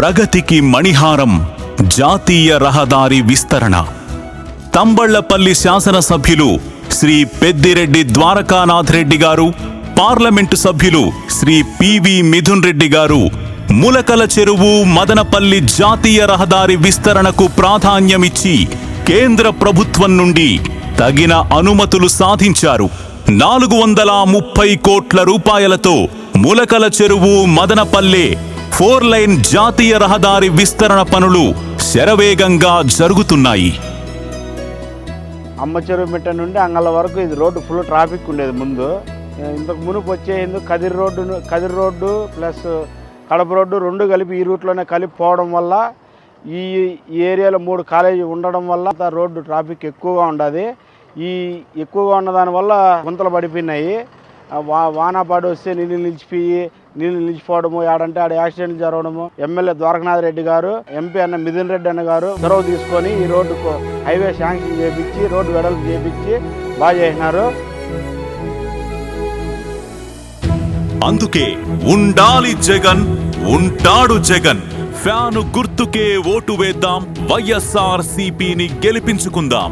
ప్రగతికి మణిహారం జాతీయ రహదారి విస్తరణ. తంబళ్ళపల్లి శాసనసభ్యులు శ్రీ పెద్దిరెడ్డి ద్వారకానాథ్ రెడ్డి గారు పార్లమెంటు సభ్యులు శ్రీ పివి మిథున్ రెడ్డి గారు ములకల చెరువు మదనపల్లి జాతీయ రహదారి విస్తరణకు ప్రాధాన్యమిచ్చి కేంద్ర ప్రభుత్వం నుండి తగిన అనుమతులు సాధించారు. నాలుగు వందల ముప్పై కోట్ల రూపాయలతో ములకల చెరువు మదనపల్లె ఫోర్ లైన్ జాతీయ రహదారి విస్తరణ పనులు శరవేగంగా జరుగుతున్నాయి. అమ్మ చెరువు మిట్ట నుండి అంగళ్ళ వరకు ఇది రోడ్డు ఫుల్ ట్రాఫిక్ ఉండేది ముందు. ఇంతకు మునుపు వచ్చేందు Kadiri road Kadiri road plus Kadapa road రెండు కలిపి ఈ రూట్లోనే కలిపి పోవడం వల్ల ఈ ఏరియాలో మూడు కాలేజీ ఉండడం వల్ల రోడ్డు ట్రాఫిక్ ఎక్కువగా ఉండదు. ఈ ఎక్కువగా ఉన్న దానివల్ల గుంతలు పడిపోయినాయి. వా వానపాడు వస్తే నీళ్ళు నిలిచిపోయి నీళ్ళు నిలిచిపోవడము ఆడంటే ఆడ యాక్సిడెంట్ జరగడము. ఎమ్మెల్యే ద్వారకనాథ్ రెడ్డి గారు ఎంపీ అన్న మిథున్ రెడ్డి అన్న గారు చొరవ తీసుకొని ఈ రోడ్డుకు హైవే శాంక్షన్ చేపించి రోడ్డు వెడల్పు చేపించి బాగా చేసినారు. అందుకే ఉండాలి జగన్ ఉంటాడు జగన్. ఫ్యాను గుర్తుకే ఓటు వేద్దాం వైఎస్ఆర్ సిపిని గెలిపించుకుందాం.